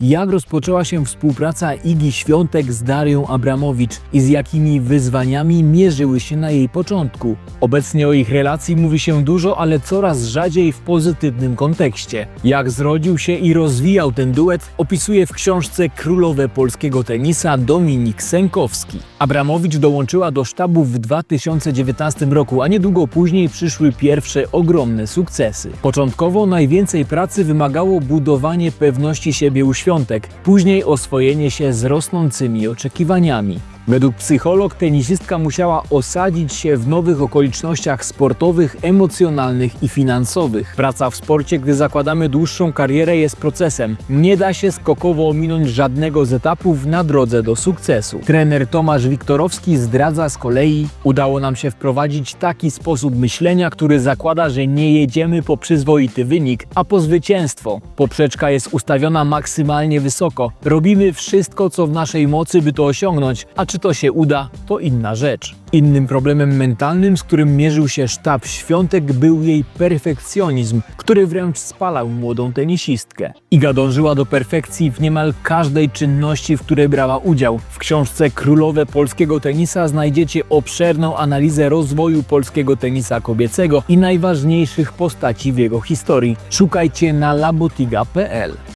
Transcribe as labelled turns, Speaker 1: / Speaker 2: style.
Speaker 1: Jak rozpoczęła się współpraca Igi Świątek z Darią Abramowicz i z jakimi wyzwaniami mierzyły się na jej początku? Obecnie o ich relacji mówi się dużo, ale coraz rzadziej w pozytywnym kontekście. Jak zrodził się i rozwijał ten duet, opisuje w książce Królowe polskiego tenisa Dominik Sękowski. Abramowicz dołączyła do sztabu w 2019 roku, a niedługo później przyszły pierwsze ogromne sukcesy. Początkowo najwięcej pracy wymagało budowanie pewności siebie u świątek, później oswojenie się z rosnącymi oczekiwaniami. Według psycholog tenisistka musiała osadzić się w nowych okolicznościach sportowych, emocjonalnych i finansowych. Praca w sporcie, gdy zakładamy dłuższą karierę, jest procesem. Nie da się skokowo ominąć żadnego z etapów na drodze do sukcesu. Trener Tomasz Wiktorowski zdradza z kolei, udało nam się wprowadzić taki sposób myślenia, który zakłada, że nie jedziemy po przyzwoity wynik, a po zwycięstwo. Poprzeczka jest ustawiona maksymalnie wysoko. Robimy wszystko, co w naszej mocy, by to osiągnąć, a czy to się uda, to inna rzecz. Innym problemem mentalnym, z którym mierzył się sztab świątek, był jej perfekcjonizm, który wręcz spalał młodą tenisistkę. Iga dążyła do perfekcji w niemal każdej czynności, w której brała udział. W książce Królowe polskiego tenisa znajdziecie obszerną analizę rozwoju polskiego tenisa kobiecego i najważniejszych postaci w jego historii. Szukajcie na labotiga.pl.